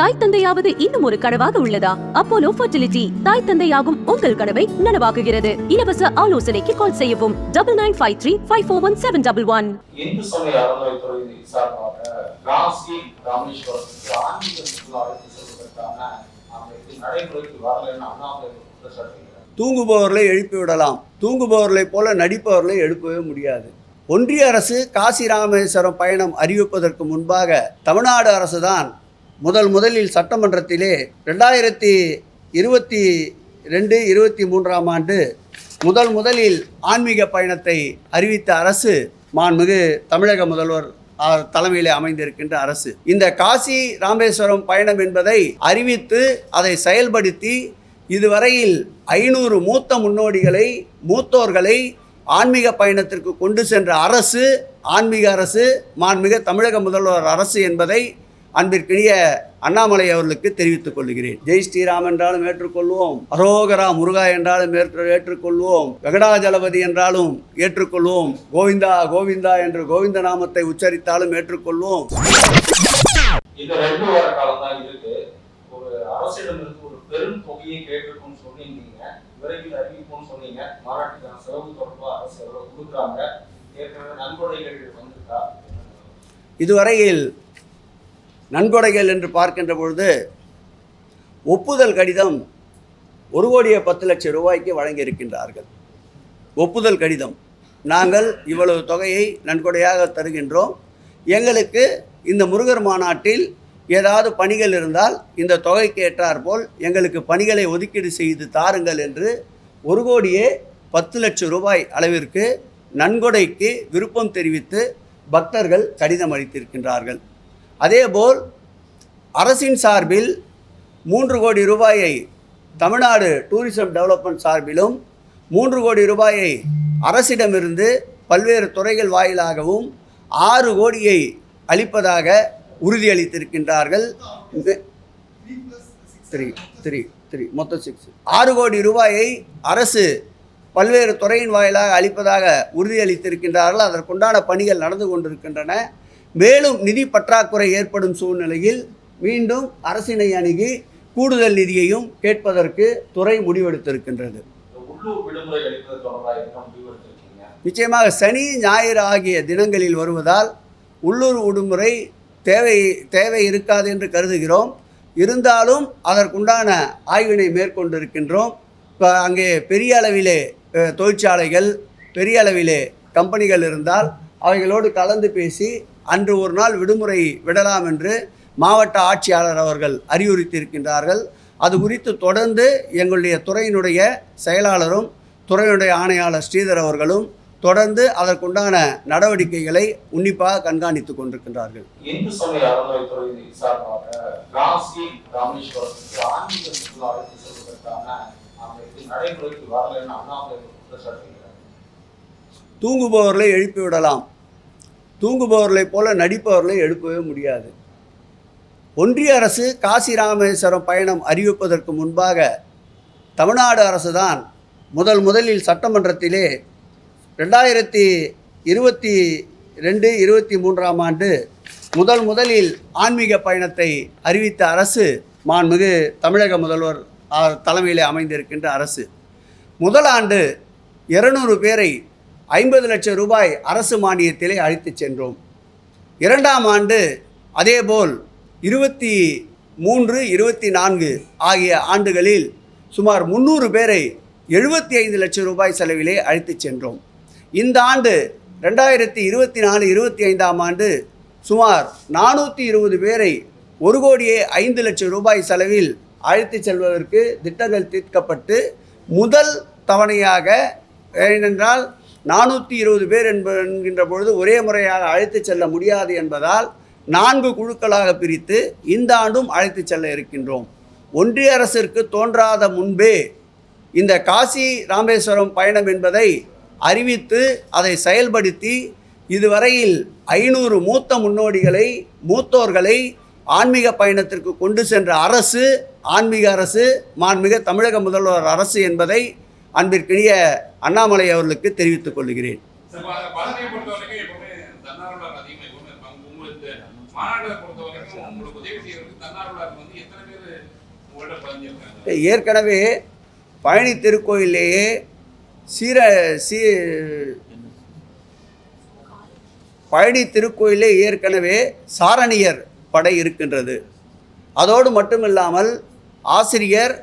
தாய் தந்தையாவது இன்னும் ஒரு கனவாக உள்ளதா? அப்போலோ ஃபர்டிலிட்டி தாய் தந்தையாகும் உங்கள் கனவை நனவாக்குகிறது. இலவச ஆலோசனைக்கு கால் செய்யவும். Double nine five three five four one seven double one தூங்குபவர்களை எழுப்பி விடலாம். தூங்குபவர்களை போல நடிப்பவர்களை எழுப்பவே முடியாது. ஒன்றிய அரசு காசி ராமேஸ்வரம் பயணம் அறிவிப்பதற்கு முன்பாக தமிழ்நாடு அரசு தான் முதல் முதலில் சட்டமன்றத்திலே ரெண்டாயிரத்தி இருபத்தி ரெண்டு இருபத்தி மூன்றாம் ஆண்டு முதல் முதலில் ஆன்மீக பயணத்தை அறிவித்த அரசு மாண்புமிகு தமிழக முதல்வர் தலைமையிலே அமைந்திருக்கின்ற அரசு. இந்த காசி ராமேஸ்வரம் பயணம் என்பதை அறிவித்து அதை செயல்படுத்தி இதுவரையில் ஐநூறு மூத்த முன்னோடிகளை மூத்தோர்களை ஆன்மீக பயணத்திற்கு கொண்டு சென்ற அரசு ஆன்மீக அரசு மாண்புமிகு தமிழக முதல்வர் அரசு என்பதை அன்பிற்கினிய அண்ணாமலை அவர்களுக்கு தெரிவித்துக் கொள்கிறேன். ஜெய் ஸ்ரீராம் என்றாலும் ஏற்றுக்கொள்வோம். அரோகரா முருகா என்றாலும் ஏற்று ஏற்றுக்கொள்வோம். வெங்கடாஜலபதி என்றாலும் ஏற்றுக்கொள்வோம். கோவிந்தா கோவிந்தா என்று கோவிந்த நாமத்தை உச்சரித்தாலும் ஏற்றுக்கொள்வோம். இந்த ரெண்டு வார காலம் தான் இருக்கு. ஒரு அரசிடமிருந்து ஒரு பெரும் தொகையை கேட்டிருக்கும்னு சொல்லியிருந்தீங்க விரைவில் அறிவிப்போம்னு சொன்னீங்க. மாநாட்டுக்கான செலவு தொடர்பாக அரசு எவ்வளவு கொடுக்குறாங்க. ஏற்கனவே நன்கொடைகள் வந்திருக்கா? இதுவரையில் நன்கொடைகள் என்று பார்க்கின்ற பொழுது ஒப்புதல் கடிதம் ஒரு கோடியே பத்து லட்சம் ரூபாய்க்கு வழங்கியிருக்கின்றார்கள். ஒப்புதல் கடிதம். நாங்கள் இவ்வளவு தொகையை நன்கொடையாக தருகின்றோம். எங்களுக்கு இந்த முருகர் மாநாட்டில் ஏதாவது பணிகள் இருந்தால் இந்த தொகைக்கு ஏற்றாற்போல் எங்களுக்கு பணிகளை ஒதுக்கீடு செய்து தாருங்கள் என்று ஒரு கோடியே பத்து லட்சம் ரூபாய் அளவிற்கு நன்கொடைக்கு விருப்பம் தெரிவித்து பக்தர்கள் கடிதம் அளித்திருக்கின்றார்கள். அதேபோல் அரசின் சார்பில் மூன்று கோடி ரூபாயை தமிழ்நாடு டூரிசம் டெவலப்மெண்ட் சார்பிலும் மூன்று கோடி ரூபாயை அரசிடமிருந்து பல்வேறு துறைகள் வாயிலாகவும் ஆறு கோடியை அளிப்பதாக உறுதியளித்திருக்கின்றார்கள். இது- த்ரீ த்ரீ த்ரீ மொத்தம் சிக்ஸ் ஆறு கோடி ரூபாயை அரசு பல்வேறு துறையின் வாயிலாக அளிப்பதாக உறுதியளித்திருக்கின்றார்கள். அதற்குண்டான பணிகள் நடந்து கொண்டிருக்கின்றன. மேலும் நிதி பற்றாக்குறை ஏற்படும் சூழ்நிலையில் மீண்டும் அரசினை அணுகி கூடுதல் நிதியையும் கேட்பதற்கு துறை முடிவெடுத்திருக்கின்றது. நிச்சயமாக சனி ஞாயிறு ஆகிய தினங்களில் வருவதால் உள்ளூர் விடுமுறை தேவை தேவை இருக்காது என்று கருதுகிறோம். இருந்தாலும் அதற்குண்டான ஆய்வினை மேற்கொண்டிருக்கின்றோம். இப்போ அங்கே பெரிய அளவிலே தொழிற்சாலைகள் பெரிய அளவிலே கம்பெனிகள் இருந்தால் அவைகளோடு கலந்து பேசி அன்று ஒரு நாள் விடுமுறை விடலாம் என்று மாவட்ட ஆட்சியாளர் அவர்கள் அறிவுறுத்தியிருக்கின்றார்கள். அது குறித்து தொடர்ந்து எங்களுடைய துறையினுடைய செயலாளரும் துறையினுடைய ஆணையாளர் ஸ்ரீதர் அவர்களும் தொடர்ந்து அதற்குண்டான நடவடிக்கைகளை உன்னிப்பாக கண்காணித்துக் கொண்டிருக்கின்றார்கள். இந்து சமய தூங்குபவர்களை தூங்குபவர்களைப் போல நடிப்பவர்களை எழுப்பவே முடியாது. ஒன்றிய அரசு காசி ராமேஸ்வரம் பயணம் அறிவிப்பதற்கு முன்பாக தமிழ்நாடு அரசு தான் முதல் முதலில் சட்டமன்றத்திலே ரெண்டாயிரத்தி இருபத்தி ரெண்டு இருபத்தி மூன்றாம் ஆண்டு முதல் முதலில் ஆன்மீக பயணத்தை அறிவித்த அரசு மாண்புமிகு தமிழக முதல்வர் தலைமையிலே அமைந்திருக்கின்ற அரசு. முதல் ஆண்டு இருநூறு பேரை ஐம்பது லட்சம் ரூபாய் அரசு மானியத்திலே அழைத்துச் சென்றோம். இரண்டாம் ஆண்டு அதேபோல் இருபத்தி மூன்று இருபத்தி நான்கு ஆகிய ஆண்டுகளில் சுமார் முந்நூறு பேரை எழுபத்தி ஐந்து லட்சம் ரூபாய் செலவிலே அழைத்துச் சென்றோம். இந்த ஆண்டு ரெண்டாயிரத்தி இருபத்தி நாலு இருபத்தி ஐந்தாம் ஆண்டு சுமார் நானூற்றி இருபது பேரை ஒரு கோடியே ஐந்து லட்சம் ரூபாய் செலவில் அழைத்துச் செல்வதற்கு திட்டங்கள் தீர்க்கப்பட்டு முதல் தவணையாக ஏனென்றால் நானூற்றி இருபது பேர் என்ப என்கின்ற பொழுது ஒரே முறையாக அழைத்துச் செல்ல முடியாது என்பதால் நான்கு குழுக்களாக பிரித்து இந்த ஆண்டும் அழைத்துச் செல்ல இருக்கின்றோம். ஒன்றிய அரசிற்கு தோன்றாத முன்பே இந்த காசி ராமேஸ்வரம் பயணம் என்பதை அறிவித்து அதை செயல்படுத்தி இதுவரையில் ஐநூறு மூத்த முன்னோடிகளை மூத்தோர்களை ஆன்மீக பயணத்திற்கு கொண்டு சென்ற அரசு ஆன்மீக அரசு மாண்புமிகு தமிழக முதல்வர் அரசு என்பதை அன்பிற்கினிய அண்ணாமலை அவர்களுக்கு தெரிவித்துக் கொள்கிறேன். ஏற்கனவே பழனி திருக்கோயிலேயே சீர சீ பழனி திருக்கோயிலே ஏற்கனவே சாரணியர் படை இருக்கின்றது. அதோடு மட்டுமில்லாமல் ஆசிரியர்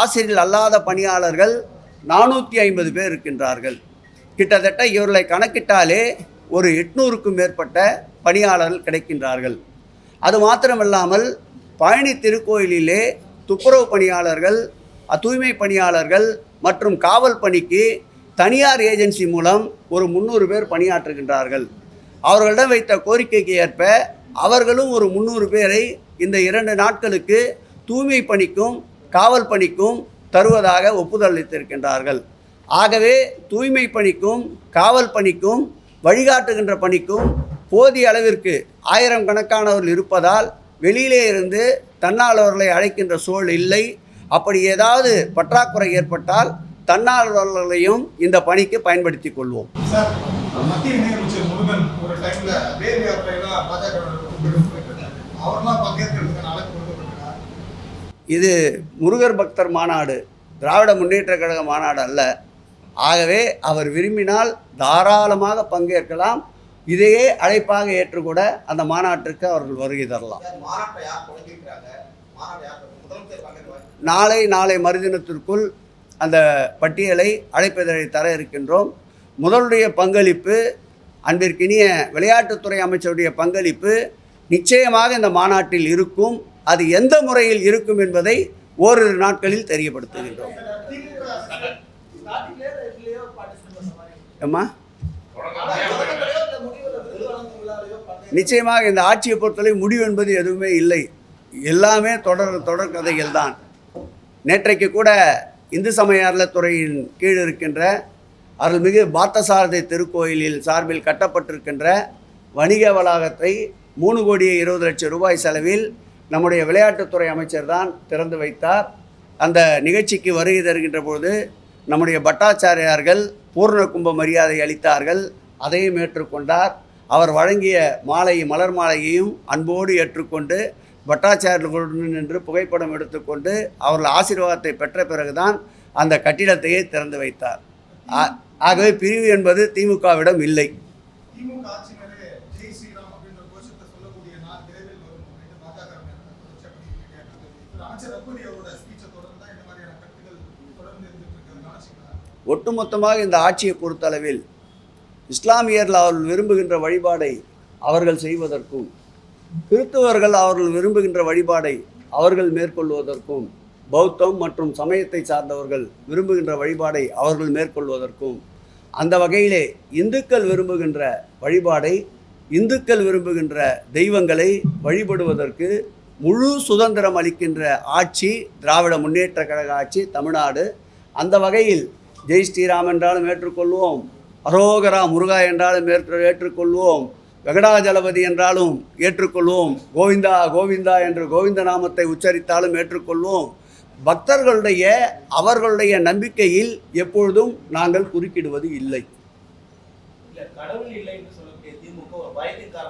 ஆசிரியர் அல்லாத பணியாளர்கள் நானூற்றி ஐம்பது பேர் இருக்கின்றார்கள். கிட்டத்தட்ட இவர்களை கணக்கிட்டாலே ஒரு எட்நூறுக்கும் மேற்பட்ட பணியாளர்கள் கிடைக்கின்றார்கள். அது மாத்திரமில்லாமல் பழனி திருக்கோயிலிலே துப்புரவு பணியாளர்கள் தூய்மை பணியாளர்கள் மற்றும் காவல் பணிக்கு தனியார் ஏஜென்சி மூலம் ஒரு முந்நூறு பேர் பணியாற்றுகின்றார்கள். அவர்களிடம் வைத்த கோரிக்கைக்கு ஏற்ப அவர்களும் ஒரு முந்நூறு பேரை இந்த இரண்டு நாட்களுக்கு தூய்மை பணிக்கும் காவல் பணிக்கும் தருவதாக ஒப்புதல் அளித்திருக்கின்றார்கள் ஆகவே தூய்மை பணிக்கும் காவல் பணிக்கும் வழிகாட்டுகின்ற பணிக்கும் போதிய அளவிற்கு ஆயிரம் கணக்கானவர்கள் இருப்பதால் வெளியிலே இருந்து தன்னார்வலர்களை அழைக்கின்ற சூழல் இல்லை. அப்படி ஏதாவது பற்றாக்குறை ஏற்பட்டால் தன்னார்வலர்களையும் இந்த பணிக்கு பயன்படுத்தி கொள்வோம். முருகன் ஒரு டைம்ல இது முருகர் பக்தர் மாநாடு திராவிட முன்னேற்ற கழக மாநாடு அல்ல. ஆகவே அவர் விரும்பினால் தாராளமாக பங்கேற்கலாம். இதையே அழைப்பாக ஏற்றுக்கூட அந்த மாநாட்டிற்கு அவர்கள் வருகை தரலாம். நாளை நாளை மறுதினத்திற்குள் அந்த பட்டியலை அழைப்பதனை தர இருக்கின்றோம். முதலுடைய பங்களிப்பு அன்பிற்கினிய விளையாட்டுத்துறை அமைச்சருடைய பங்களிப்பு நிச்சயமாக இந்த மாநாட்டில் இருக்கும். அது எந்த முறையில் இருக்கும் என்பதை ஓரிரு நாட்களில் தெரியப்படுத்துகின்றோம். அம்மா நிச்சயமாக இந்த ஆட்சியை பொறுத்தவரை முடிவு என்பது எதுவுமே இல்லை. எல்லாமே தொடர் தொடர் கதைகள் தான் நேற்றைக்கு கூட இந்து சமய துறையின் கீழ் இருக்கின்ற அருள்மிகு பார்த்தசாரதி திருக்கோயிலில் சார்பில் கட்டப்பட்டிருக்கின்ற வணிக வளாகத்தை மூணு கோடியே இருபது லட்சம் ரூபாய் செலவில் நம்முடைய விளையாட்டுத்துறை அமைச்சர் தான் திறந்து வைத்தார். அந்த நிகழ்ச்சிக்கு வருகை தருகின்ற பொழுது நம்முடைய பட்டாச்சாரியார்கள் பூர்ண கும்ப மரியாதை அளித்தார்கள். அதையும் ஏற்றுக்கொண்டார். அவர் வழங்கிய மாலை மலர் மாலையையும் அன்போடு ஏற்றுக்கொண்டு பட்டாச்சாரியர்களுடன் நின்று புகைப்படம் எடுத்துக்கொண்டு அவர்கள் ஆசீர்வாதத்தை பெற்ற பிறகுதான் அந்த கட்டிடத்தையே திறந்து வைத்தார். ஆ- ஆகவே பிரிவு என்பது திமுகவிடம் இல்லை திமுக ஆட்சியினரே ஜெய் ஸ்ரீராம் அப்படின்ற கோஷத்தை சொல்லக்கூடிய நாள் விரைவில் வரும் அப்படின்னு பாஜக அமைச்சர் ரகுபதி அவரோட ஸ்பீச்சை தொடர்ந்து தான் இந்த மாதிரியான கருத்துக்கள் தொடர்ந்து இருந்துட்டு இருக்கிறது கவனிச்சிங்களா ஒட்டுமொத்தமாக இந்த ஆட்சியை பொறுத்தளவில் இஸ்லாமியர்கள் அவர்கள் விரும்புகின்ற வழிபாடை அவர்கள் செய்வதற்கும் கிறிஸ்தவர்கள் அவர்கள் விரும்புகின்ற வழிபாடை அவர்கள் மேற்கொள்வதற்கும் பௌத்தம் மற்றும் சமயத்தை சார்ந்தவர்கள் விரும்புகின்ற வழிபாடை அவர்கள் மேற்கொள்வதற்கும் அந்த வகையிலே இந்துக்கள் விரும்புகின்ற வழிபாடை இந்துக்கள் விரும்புகின்ற தெய்வங்களை வழிபடுவதற்கு முழு சுதந்திரம் அளிக்கின்ற ஆட்சி திராவிட முன்னேற்ற கழக ஆட்சி தமிழ்நாடு. அந்த வகையில் ஜெய் ஸ்ரீராம் என்றாலும் ஏற்றுக்கொள்வோம். அரோகரா முருகா என்றாலும் ஏற்று ஏற்றுக்கொள்வோம். வெங்கடாஜலபதி என்றாலும் ஏற்றுக்கொள்வோம். கோவிந்தா கோவிந்தா என்று கோவிந்த நாமத்தை உச்சரித்தாலும் ஏற்றுக்கொள்வோம். பக்தர்களுடைய அவர்களுடைய நம்பிக்கையில் எப்பொழுதும் நாங்கள் குறுக்கிடுவது இல்லை.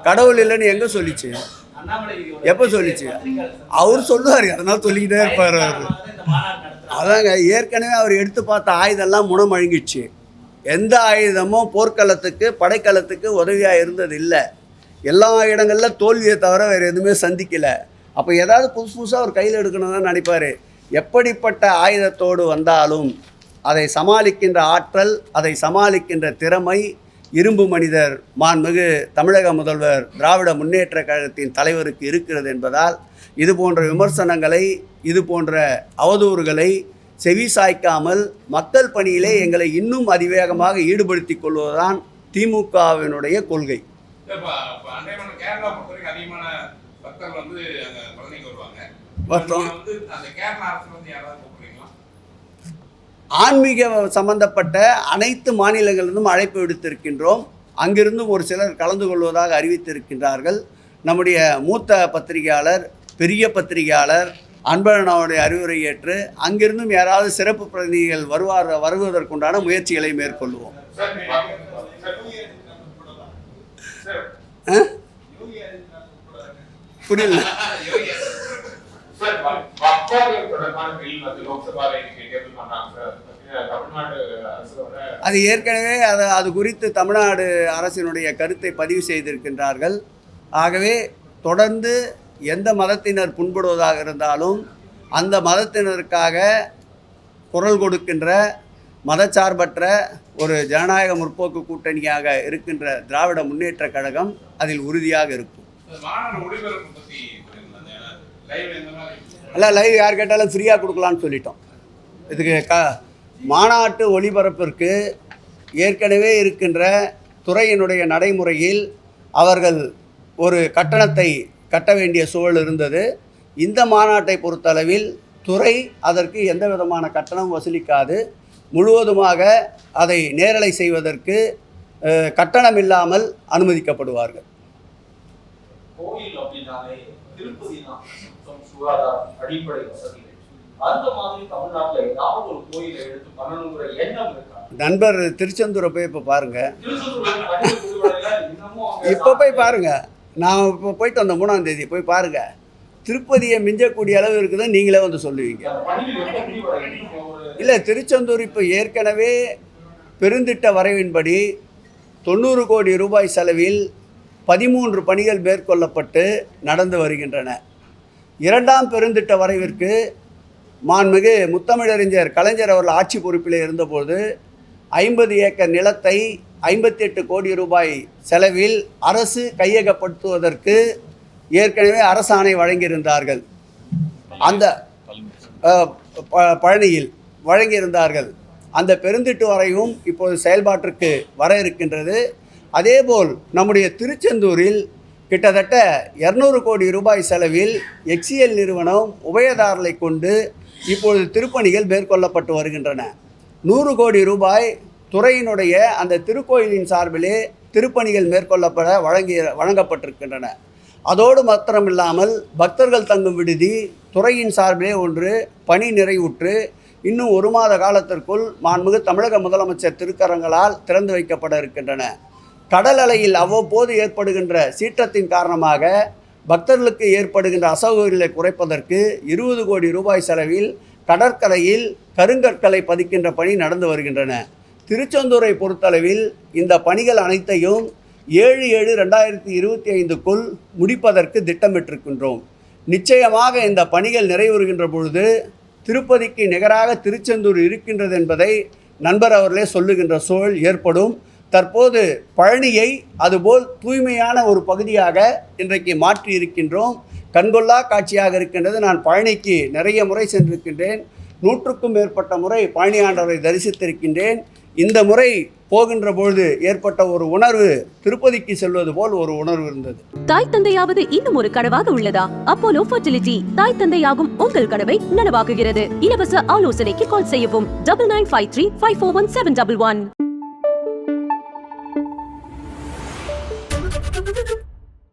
கடவுள் இல்லைன்னு எங்க சொல்லிச்சு? எப்போ சொல்லிச்சு? அவர் சொல்லுவார் அதனால சொல்லிக்கிட்டே இருப்பார் அவர். அதாங்க ஏற்கனவே அவர் எடுத்து பார்த்த ஆயுதம்லாம் முனமழுங்கிடுச்சு எந்த ஆயுதமும் போர்க்களத்துக்கு படைக்களத்துக்கு உதவியாக இருந்தது இல்லை எல்லா இடங்களில் தோல்வியை தவிர வேறு எதுவுமே சந்திக்கலை. அப்போ ஏதாவது புதுசு புதுசாக அவர் கையில் எடுக்கணும்னு தான் நினைப்பார். எப்படிப்பட்ட ஆயுதத்தோடு வந்தாலும் அதை சமாளிக்கின்ற ஆற்றல் அதை சமாளிக்கின்ற திறமை இரும்பு மனிதர் மாண்புமிகு தமிழக முதல்வர் திராவிட முன்னேற்ற கழகத்தின் தலைவருக்கு இருக்கிறது என்பதால் இது போன்ற விமர்சனங்களை இது போன்ற அவதூறுகளை செவி சாய்க்காமல் மக்கள் பணியிலே எங்களை இன்னும் அதிவேகமாக ஈடுபடுத்திக் கொள்வதுதான் திமுகவினுடைய கொள்கை. இப்ப ஆன்மீக சம்பந்தப்பட்ட அனைத்து மாநிலங்களிலிருந்தும் அழைப்பு விடுத்திருக்கின்றோம். அங்கிருந்தும் ஒரு சிலர் கலந்து கொள்வதாக அறிவித்திருக்கின்றார்கள். நம்முடைய மூத்த பத்திரிகையாளர் பெரிய பத்திரிகையாளர் அன்பழகனுடைய அறிவுரை ஏற்று அங்கிருந்தும் யாராவது சிறப்பு பிரதிநிதிகள் வருவார் வருவதற்குண்டான முயற்சிகளை மேற்கொள்வோம். புரியல. சார் வக்ஃபாவை தொடர்பான பில் வந்து லோக்சபாவை இன்னைக்கு டேபிள் பண்ணாங்க சார். அது ஏற்கனவே அது அது குறித்து தமிழ்நாடு அரசினுடைய கருத்தை பதிவு செய்திருக்கின்றார்கள். ஆகவே தொடர்ந்து எந்த மதத்தினர் புண்படுவதாக இருந்தாலும் அந்த மதத்தினருக்காக குரல் கொடுக்கின்ற மதச்சார்பற்ற ஒரு ஜனநாயக முற்போக்கு கூட்டணியாக இருக்கின்ற திராவிட முன்னேற்றக் கழகம் அதில் உறுதியாக இருக்கும். லைவ் அல்ல லைவ் யார் கேட்டாலும் ஃப்ரீயாக கொடுக்கலான்னு சொல்லிட்டோம். இதுக்கு க மாநாட்டு ஒளிபரப்பிற்கு ஏற்கனவே இருக்கின்ற துறையினுடைய நடைமுறையில் அவர்கள் ஒரு கட்டணத்தை கட்ட வேண்டிய சூழல் இருந்தது. இந்த மாநாட்டை பொறுத்தளவில் துறை அதற்கு எந்த விதமான கட்டணம் வசூலிக்காது. முழுவதுமாக அதை நேரலை செய்வதற்கு கட்டணம் இல்லாமல் அனுமதிக்கப்படுவார்கள். கோயில் அப்படின்னாலே திருப்பதி தான் சுகாதாரம் அடிப்படை வசதிகள். அந்த மாதிரி தமிழ்நாட்டுல ஏதாவது ஒரு கோயிலை எடுத்து பண்ணணுங்கிற எண்ணம் இருக்கா? நண்பர் திருச்செந்தூரை போய் இப்போ அங்க இப்போ போய் பாருங்க. நான் இப்போ போயிட்டு வந்த மூணாம் தேதி போய் பாருங்க. திருப்பதியை மிஞ்சக்கூடிய அளவு இருக்குதோ நீங்களே வந்து சொல்லுவீங்க. இல்லை திருச்செந்தூர் இப்போ ஏற்கனவே பெருந்திட்ட வரைவின்படி தொண்ணூறு கோடி ரூபாய் செலவில் பதிமூன்று பணிகள் மேற்கொள்ளப்பட்டு நடந்து வருகின்றன. இரண்டாம் பெருந்திட்ட வரைவிற்கு மாண்புமிகு முத்தமிழறிஞர் கலைஞர் அவர்கள் ஆட்சி பொறுப்பில் இருந்தபோது ஐம்பது ஏக்கர் நிலத்தை ஐம்பத்தி எட்டு கோடி ரூபாய் செலவில் அரசு கையகப்படுத்துவதற்கு ஏற்கனவே அரசாணை வழங்கியிருந்தார்கள். அந்த ப- பழனியில் வழங்கியிருந்தார்கள். அந்த பெருந்திட்டு வரையும் இப்போது செயல்பாட்டிற்கு வர இருக்கின்றது. அதேபோல் நம்முடைய திருச்செந்தூரில் கிட்டத்தட்ட இரநூறு கோடி ரூபாய் செலவில் எக்ஸிஎல் நிறுவனம் உபயதாரலை கொண்டு இப்பொழுது திருப்பணிகள் மேற்கொள்ளப்பட்டு வருகின்றன. நூறு கோடி ரூபாய் துறையினுடைய அந்த திருக்கோயிலின் சார்பிலே திருப்பணிகள் மேற்கொள்ளப்பட வழங்கி வழங்கப்பட்டிருக்கின்றன. அதோடு மாத்திரமில்லாமல் பக்தர்கள் தங்கும் விடுதி துறையின் சார்பிலே ஒன்று பணி நிறைவுற்று இன்னும் ஒரு மாத காலத்திற்குள் மாண்புமிகு தமிழக முதலமைச்சர் திருக்கரங்களால் திறந்து வைக்கப்பட இருக்கின்றன. கடல் அலையில் அவ்வப்போது ஏற்படுகின்ற சீற்றத்தின் காரணமாக பக்தர்களுக்கு ஏற்படுகின்ற அசௌகரியங்களை குறைப்பதற்கு இருபது கோடி ரூபாய் செலவில் கடற்கரையில் கருங்கற்களை பதிக்கின்ற பணி நடந்து வருகின்றன. திருச்செந்தூரை பொறுத்தளவில் இந்த பணிகள் அனைத்தையும் ஏழு ஏழு ரெண்டாயிரத்தி இருபத்தி ஐந்துக்குள் முடிப்பதற்கு திட்டமிட்டிருக்கின்றோம். நிச்சயமாக இந்த பணிகள் நிறைவுறுகின்ற பொழுது திருப்பதிக்கு நிகராக திருச்செந்தூர் இருக்கின்றது என்பதை நண்பர் அவர்களே சொல்லுகின்ற சூழல் ஏற்படும். தற்போது பழனியை அதுபோல் தூய்மையான ஒரு பகுதியாக இன்றைக்கு மாற்றி இருக்கின்றோம் கண்கொள்ளா காட்சியாக இருக்கின்றது. நான் பழனிக்கு நிறைய முறை சென்றிருக்கின்றேன். நூற்றுக்கும் மேற்பட்ட முறை பழனி ஆண்டவரை தரிசித்திருக்கின்றேன். இந்த முறை போகின்ற பொழுது ஏற்பட்ட ஒரு உணர்வு திருப்பதிக்கு செல்வது போல் ஒரு உணர்வு இருந்தது. தாய் தந்தையாவது இன்னும் ஒரு கனவாக உள்ளதா? அப்போலோ ஃபர்டிலிட்டி தாய் தந்தையாகும் உங்கள் கனவை நனவாக்குகிறது. இலவச ஆலோசனைக்கு கால் செய்யவும். Double nine five three five four one seven double one.